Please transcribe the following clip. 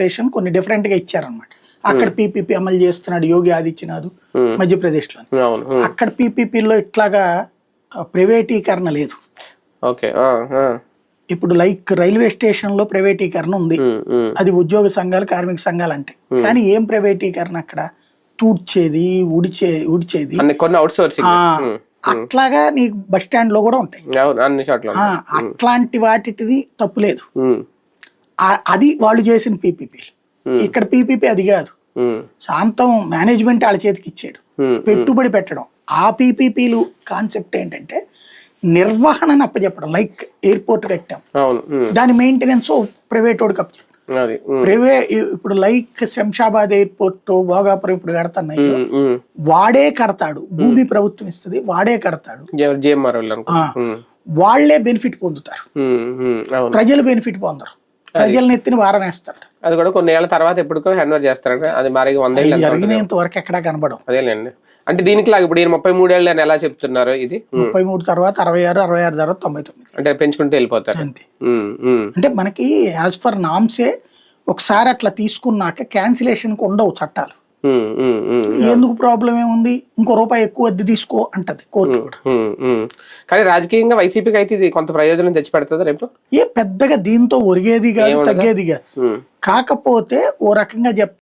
Station కొన్ని డిఫరెంట్గా ఇచ్చారనమాట అక్కడ పీపీపీ అమలు చేస్తున్నాడు యోగి ఆదిత్యనాథ్ Hmm. మధ్యప్రదేశ్లో అవును. ఉమ్, అక్కడ పీపీపీలో ఇట్లాగా ప్రైవేటీకరణ లేదు. ఓకే ఇప్పుడు లైక్ రైల్వే స్టేషన్లో ప్రైవేటీకరణ ఉంది. అది ఉద్యోగ సంఘాలు కార్మిక సంఘాలు అంటే. కానీ ఏం ప్రైవేటీకరణ అక్కడ? తూడ్చేది ఉడిచే ఉడిచేది. అట్లాగా నీకు బస్ స్టాండ్లో కూడా ఉంటాయి. అట్లాంటి వాటిది తప్పు లేదు. అది వాళ్ళు చేసిన పీపీపీ ఇక్కడ పీపీపీ అది కాదు. శాంతం మేనేజ్మెంట్ వాళ్ళ చేతికి ఇచ్చాడు. ఉమ్, పెట్టుబడి పెట్టడం. ఆ పీపీపీలు కాన్సెప్ట్ ఏంటంటే నిర్వహణను అప్పచెప్పడం. లైక్ ఎయిర్పోర్ట్ కట్టాం. ఉమ్, దాని మెయింటెనెన్స్ ప్రైవేట్ వాడికి అప్పచెప్పడం అది. ఉమ్, ప్రైవే ఇప్పుడు లైక్ శంషాబాద్ ఎయిర్పోర్ట్ భోగాపురం ఇప్పుడు ఉమ్. వాడే కడతాడు. భూమి ప్రభుత్వం ఇస్తుంది వాడే కడతాడు. వాళ్ళే బెనిఫిట్ పొందుతారు. ప్రజలు బెనిఫిట్ పొందరు. ప్రజల నెత్తిని వారం వేస్తారు అది కూడా కొన్ని ఏళ్ళ తర్వాత ఎప్పటికో హ్యాండ్ ఓవర్ చేస్తారంటే అది మరి ఉంటుంది? జరిగినంత వరకు ఎక్కడా కనబడం అదేలేండి. అంటే దీనికి లాగా ఇప్పుడు ఈయన ముప్పై మూడేళ్ళు అని ఎలా చెప్తున్నారు ఇది? ముప్పై మూడు తర్వాత అరవై ఆరు అరవై ఆరు తర్వాత తొంభై తొమ్మిది. అంటే పెంచుకుంటూ వెళ్ళిపోతారు. అంతే. అంటే మనకి యాజ్ ఫర్ నామ్సే ఒకసారి అట్లా తీసుకున్నాక క్యాన్సిలేషన్కి ఉండవు చట్టాలు. ఎందుకు ప్రాబ్లం ఏముంది? ఇంకో రూపాయి ఎక్కువ అద్దె తీసుకో అంటది కోర్టు కూడా. కానీ రాజకీయంగా వైసీపీకి అయితే ఇది కొంత ప్రయోజనం తెచ్చి పెడుతుంది రేపు? ఏ పెద్దగా దీంతో ఒరిగేది కాదు? తగ్గేది కాదు. కాకపోతే ఓ రకంగా చెప్